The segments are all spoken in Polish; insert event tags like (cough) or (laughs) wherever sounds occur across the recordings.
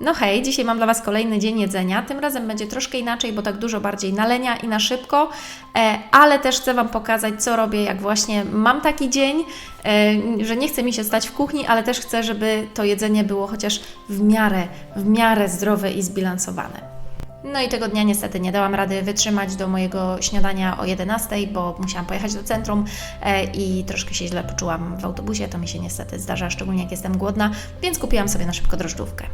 No hej, dzisiaj mam dla Was kolejny dzień jedzenia. Tym razem będzie troszkę inaczej, bo tak dużo bardziej na lenia i na szybko, e, ale też chcę Wam pokazać, co robię, jak właśnie mam taki dzień, e, że nie chce mi się stać w kuchni, ale też chcę, żeby to jedzenie było chociaż w miarę, w miarę zdrowe i zbilansowane. No i tego dnia niestety nie dałam rady wytrzymać do mojego śniadania o 11, bo musiałam pojechać do centrum e, i troszkę się źle poczułam w autobusie. To mi się niestety zdarza, szczególnie jak jestem głodna, więc kupiłam sobie na szybko drożdżówkę.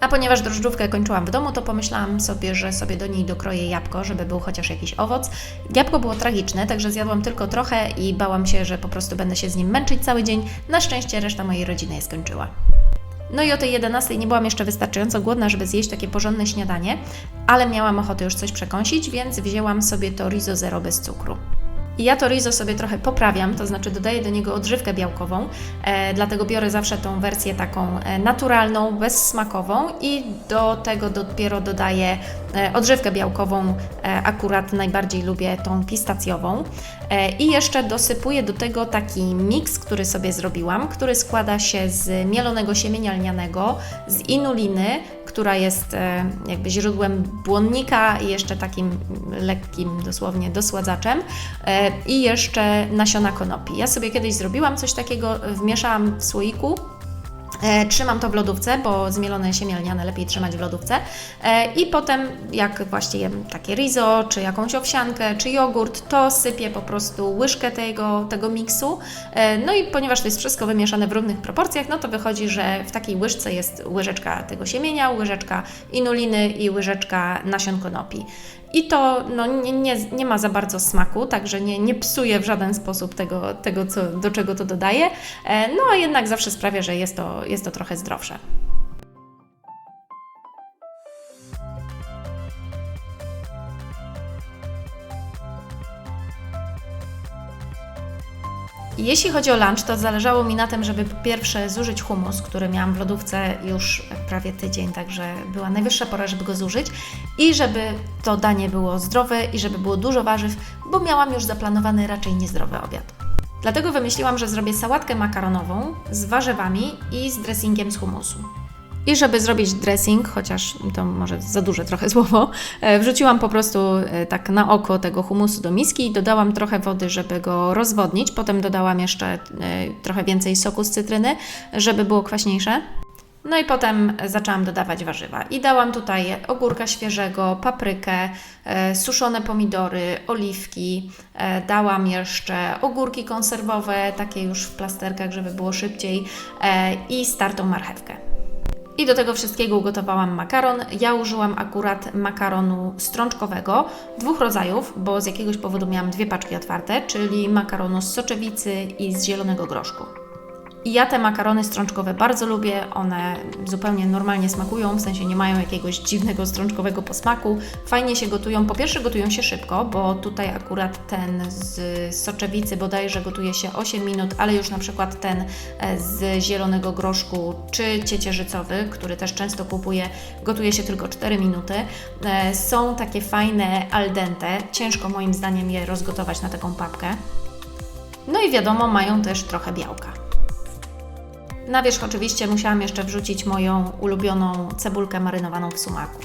A ponieważ drożdżówkę kończyłam w domu, to pomyślałam sobie, że sobie do niej dokroję jabłko, żeby był chociaż jakiś owoc. Jabłko było tragiczne, także zjadłam tylko trochę i bałam się, że po prostu będę się z nim męczyć cały dzień. Na szczęście reszta mojej rodziny je skończyła. No i o tej 11 nie byłam jeszcze wystarczająco głodna, żeby zjeść takie porządne śniadanie, ale miałam ochotę już coś przekąsić, więc wzięłam sobie to rizo zero bez cukru. I ja to rizo sobie trochę poprawiam, to znaczy dodaję do niego odżywkę białkową, e, dlatego biorę zawsze tą wersję taką e, naturalną, bezsmakową i do tego dopiero dodaję e, odżywkę białkową, e, akurat najbardziej lubię tą pistacjową. E, I jeszcze dosypuję do tego taki miks, który sobie zrobiłam, który składa się z mielonego siemienia lnianego, z inuliny, która jest e, jakby źródłem błonnika i jeszcze takim lekkim dosłownie dosładzaczem e, i jeszcze nasiona konopi. Ja sobie kiedyś zrobiłam coś takiego, wmieszałam w słoiku Trzymam to w lodówce, bo zmielone siemię lniane lepiej trzymać w lodówce. E, I potem, jak właśnie jem takie rizo, czy jakąś owsiankę, czy jogurt, to sypię po prostu łyżkę tego, tego miksu. E, No i ponieważ to jest wszystko wymieszane w równych proporcjach, no to wychodzi, że w takiej łyżce jest łyżeczka tego siemienia, łyżeczka inuliny i łyżeczka nasion konopi. I to no, nie, nie, nie ma za bardzo smaku, także nie, nie psuje w żaden sposób tego, tego co, do czego to dodaję. E, No a jednak zawsze sprawia, że jest to, jest to trochę zdrowsze. Jeśli chodzi o lunch, to zależało mi na tym, żeby pierwsze zużyć humus, który miałam w lodówce już prawie tydzień, także była najwyższa pora, żeby go zużyć i żeby to danie było zdrowe i żeby było dużo warzyw, bo miałam już zaplanowany raczej niezdrowy obiad. Dlatego wymyśliłam, że zrobię sałatkę makaronową z warzywami i z dressingiem z humusu. I żeby zrobić dressing, chociaż to może za duże trochę słowo, e, wrzuciłam po prostu e, tak na oko tego humusu do miski i dodałam trochę wody, żeby go rozwodnić. Potem dodałam jeszcze e, trochę więcej soku z cytryny, żeby było kwaśniejsze. No i potem zaczęłam dodawać warzywa. I dałam tutaj ogórka świeżego, paprykę, suszone pomidory, oliwki. Dałam jeszcze ogórki konserwowe, takie już w plasterkach, żeby było szybciej i startą marchewkę. I do tego wszystkiego ugotowałam makaron. Ja użyłam akurat makaronu strączkowego, dwóch rodzajów, bo z jakiegoś powodu miałam dwie paczki otwarte, czyli makaronu z soczewicy i z zielonego groszku. I ja te makarony strączkowe bardzo lubię, one zupełnie normalnie smakują, w sensie nie mają jakiegoś dziwnego strączkowego posmaku. Fajnie się gotują. Po pierwsze gotują się szybko, bo tutaj akurat ten z soczewicy bodajże gotuje się 8 minut, ale już na przykład ten e, z zielonego groszku czy ciecierzycowy, który też często kupuję, gotuje się tylko 4 minuty. E, Są takie fajne al dente. Ciężko moim zdaniem je rozgotować na taką papkę. No i wiadomo, mają też trochę białka. Na wierzch oczywiście musiałam jeszcze wrzucić moją ulubioną cebulkę marynowaną w sumaku.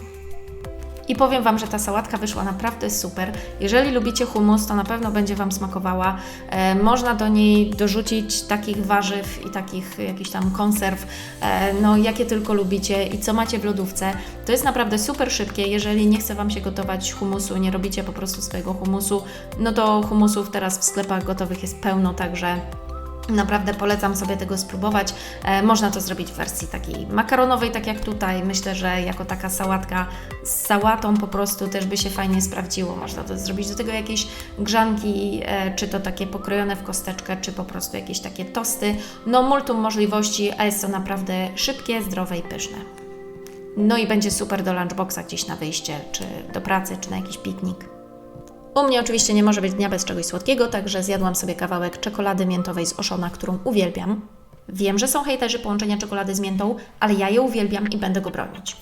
I powiem Wam, że ta sałatka wyszła naprawdę super. Jeżeli lubicie humus, to na pewno będzie Wam smakowała. E, można do niej dorzucić takich warzyw i takich jakichś tam konserw, e, no jakie tylko lubicie i co macie w lodówce. To jest naprawdę super szybkie. Jeżeli nie chce Wam się gotować humusu, nie robicie po prostu swojego humusu, no to humusów teraz w sklepach gotowych jest pełno, także Naprawdę polecam sobie tego spróbować. E, można to zrobić w wersji takiej makaronowej, tak jak tutaj. Myślę, że jako taka sałatka z sałatą po prostu też by się fajnie sprawdziło. Można to zrobić do tego jakieś grzanki, e, czy to takie pokrojone w kosteczkę, czy po prostu jakieś takie tosty. No multum możliwości, a jest to naprawdę szybkie, zdrowe i pyszne. No i będzie super do lunchboxa gdzieś na wyjście, czy do pracy, czy na jakiś piknik. U mnie oczywiście nie może być dnia bez czegoś słodkiego, także zjadłam sobie kawałek czekolady miętowej z Oszona, którą uwielbiam. Wiem, że są hejterzy połączenia czekolady z miętą, ale ja je uwielbiam i będę go bronić.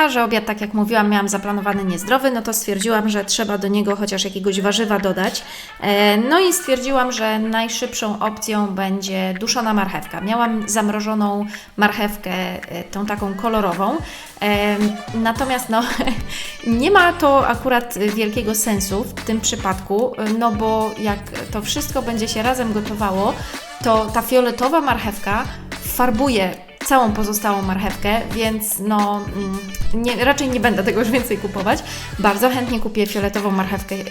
A że obiad, tak jak mówiłam, miałam zaplanowany niezdrowy, no to stwierdziłam, że trzeba do niego chociaż jakiegoś warzywa dodać. E, No i stwierdziłam, że najszybszą opcją będzie duszona marchewka. Miałam zamrożoną marchewkę, e, tą taką kolorową. E, Natomiast no, (laughs) nie ma to akurat wielkiego sensu w tym przypadku, no bo jak to wszystko będzie się razem gotowało, to ta fioletowa marchewka farbuje całą pozostałą marchewkę, więc no mm, nie, raczej nie będę tego już więcej kupować. Bardzo chętnie kupię fioletową marchewkę yy,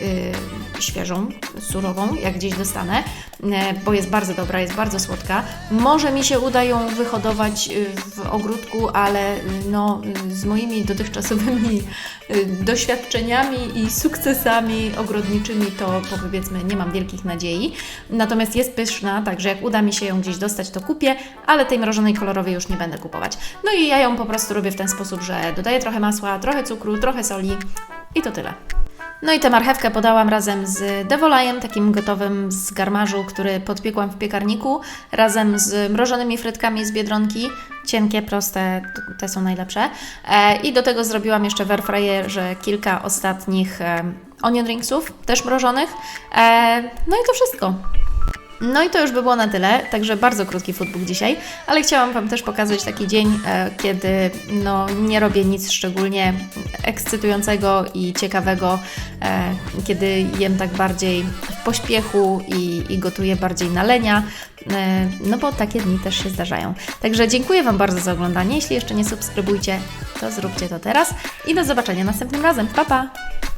świeżą, surową, jak gdzieś dostanę, yy, bo jest bardzo dobra, jest bardzo słodka. Może mi się uda ją wyhodować yy, w ogródku, ale yy, no, yy, z moimi dotychczasowymi doświadczeniami i sukcesami ogrodniczymi to powiedzmy nie mam wielkich nadziei. Natomiast jest pyszna, także jak uda mi się ją gdzieś dostać, to kupię, ale tej mrożonej kolorowej już nie będę kupować. No i ja ją po prostu robię w ten sposób, że dodaję trochę masła, trochę cukru, trochę soli i to tyle. No i tę marchewkę podałam razem z devolajem, takim gotowym z garmarzu, który podpiekłam w piekarniku, razem z mrożonymi frytkami z Biedronki. Cienkie, proste, te są najlepsze. E, I do tego zrobiłam jeszcze w airfryerze kilka ostatnich e, onion ringsów, też mrożonych. E, no i to wszystko. No i to już by było na tyle, także bardzo krótki foodbook dzisiaj, ale chciałam Wam też pokazać taki dzień, e, kiedy no, nie robię nic szczególnie ekscytującego i ciekawego, e, kiedy jem tak bardziej w pośpiechu i, i gotuję bardziej na lenia, e, no bo takie dni też się zdarzają. Także dziękuję Wam bardzo za oglądanie, jeśli jeszcze nie subskrybujcie, to zróbcie to teraz i do zobaczenia następnym razem. Pa, pa!